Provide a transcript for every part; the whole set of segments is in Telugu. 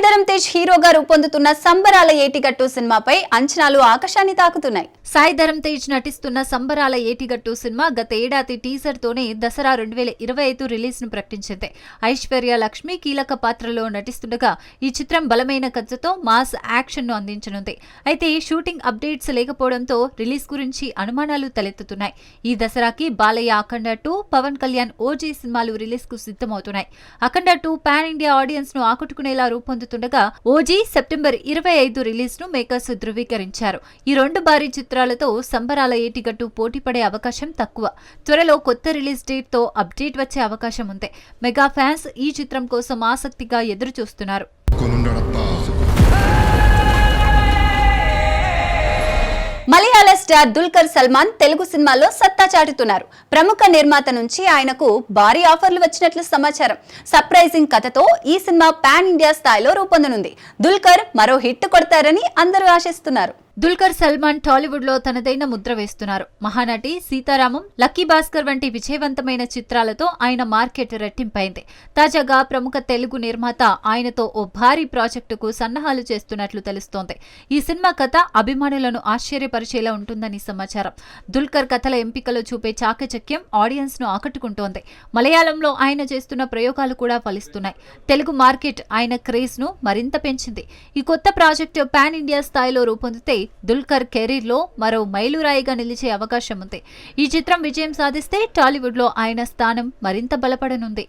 సాయిధరం తేజ్ హీరోగా రూపొందుతున్న సంబరాల ఏటిగట్టు సినిమాపై అంచనాలు ఆకాశాన్ని తాకుతున్నాయి. సాయి ధరమ్ తేజ్ నటిస్తున్న సంబరాల ఏటిగట్టు సినిమా గత ఏడాది టీజర్ తోనే దసరా రెండు వేల ఇరవై ఐదు రిలీజ్ను ప్రకటించింది. ఐశ్వర్య లక్ష్మి కీలక పాత్రలో నటిస్తుండగా ఈ చిత్రం బలమైన కథతో మాస్ యాక్షన్ను అందించనుంది. అయితే షూటింగ్ అప్డేట్స్ లేకపోవడంతో రిలీజ్ గురించి అనుమానాలు తలెత్తుతున్నాయి. ఈ దసరాకి బాలయ్య అఖండ టూ పవన్ కళ్యాణ్ ఓజీ సినిమాలు రిలీజ్కు సిద్ధమవుతున్నాయి. అఖండ టూ పాన్ ఇండియా ఆడియన్స్ను ఆకట్టుకునేలా రూపొందుతుండగా ఓజీ సెప్టెంబర్ ఇరవై ఐదు రిలీజ్ను మేకర్స్ ధృవీకరించారు. ఈ రెండు భారీ చిత్రాలతో సంబరాల ఏటిగట్టు పోటీ పడే అవకాశం తక్కువ. త్వరలో కొత్త రిలీజ్ డేట్తో అప్డేట్ వచ్చే అవకాశం ఉంది. మెగా ఫ్యాన్స్ ఈ చిత్రం కోసం ఆసక్తిగా ఎదురు చూస్తున్నారు మలయాళ స్టార్ దుల్కర్ సల్మాన్ తెలుగు సినిమాల్లో సత్తా చాటుతున్నారు. ప్రముఖ నిర్మాత నుంచి ఆయనకు భారీ ఆఫర్లు వచ్చినట్లు సమాచారం. సర్ప్రైజింగ్ కథతో ఈ సినిమా పాన్ ఇండియా స్థాయిలో రూపొందనుంది. దుల్కర్ మరో హిట్ కొడతారని అందరూ ఆశిస్తున్నారు. దుల్కర్ సల్మాన్ టాలీవుడ్లో తనదైన ముద్ర వేస్తున్నారు. మహానటి సీతారామం లక్కీ భాస్కర్ వంటి విజయవంతమైన చిత్రాలతో ఆయన మార్కెట్ రెట్టింపైంది. తాజాగా ప్రముఖ తెలుగు నిర్మాత ఆయనతో ఓ భారీ ప్రాజెక్టుకు సన్నాహాలు చేస్తున్నట్లు తెలుస్తోంది. ఈ సినిమా కథ అభిమానులను ఆశ్చర్యపరిచేలా ఉంటుందని సమాచారం. దుల్కర్ కథల ఎంపికలో చూపే చాకచక్యం ఆడియన్స్ను ఆకట్టుకుంటోంది. మలయాళంలో ఆయన చేస్తున్న ప్రయోగాలు కూడా ఫలిస్తున్నాయి. తెలుగు మార్కెట్ ఆయన క్రేజ్ను మరింత పెంచింది. ఈ కొత్త ప్రాజెక్టు పాన్ ఇండియా స్థాయిలో రూపొందితే దుల్కర్ కెరీర్లో మరో మైలురాయిగా నిలిచే అవకాశం ఉంది ఈ చిత్రం విజయం సాధిస్తే టాలీవుడ్లో ఆయన స్థానం మరింత బలపడనుంది.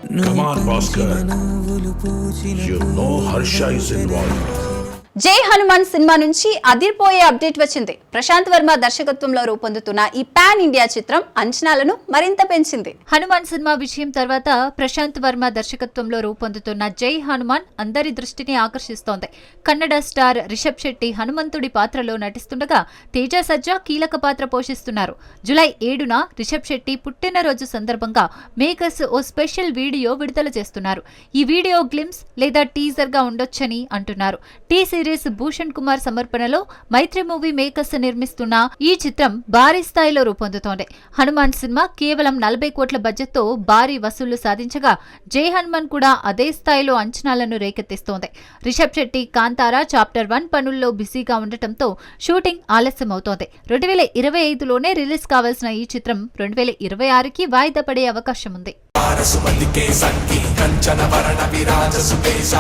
జై హనుమాన్ సినిమా నుంచి అదిరిపోయే అప్డేట్ వచ్చింది. ప్రశాంత్ వర్మ దర్శకత్వంలో రూపొందుతున్న ఈ పాన్ ఇండియా చిత్రం అంచనాలను మరింత పెంచింది. హనుమాన్ సినిమా విషయం తర్వాత ప్రశాంత్ వర్మ దర్శకత్వంలో రూపొందుతున్న జై హనుమాన్ అందరి దృష్టిని ఆకర్షిస్తోంది. కన్నడ స్టార్ రిషబ్ శెట్టి హనుమంతుడి పాత్రలో నటిస్తుండగా తేజ సజ్జా కీలక పాత్ర పోషిస్తున్నారు. జులై ఏడున రిషబ్ శెట్టి పుట్టినరోజు సందర్భంగా మేకర్స్ ఓ స్పెషల్ వీడియో విడుదల చేస్తున్నారు. ఈ వీడియో గ్లిమ్స్ లేదా టీజర్గా ఉండొచ్చని అంటున్నారు. టీసీ సిరీస్ భూషణ్ కుమార్ సమర్పణలో మైత్రి మూవీ మేకర్స్ నిర్మిస్తున్న ఈ చిత్రం భారీ స్థాయిలో రూపొందుతోంది. హనుమాన్ సినిమా కేవలం నలభై కోట్ల బడ్జెట్తో భారీ వసూళ్ళు సాధించగా జై హనుమాన్ కూడా అదే స్థాయిలో అంచనాలను రేకెత్తిస్తోంది. రిషబ్ శెట్టి కాంతారా చాప్టర్ వన్ పనుల్లో బిజీగా ఉండటంతో షూటింగ్ ఆలస్యమవుతోంది. రెండు వేల ఇరవై ఐదులోనే రిలీజ్ కావాల్సిన ఈ చిత్రం రెండు వేల ఇరవై ఆరుకి వాయిదా పడే అవకాశం ఉంది. సుమతికే సఖి కంచన వరణ విరాజసు సుపేశ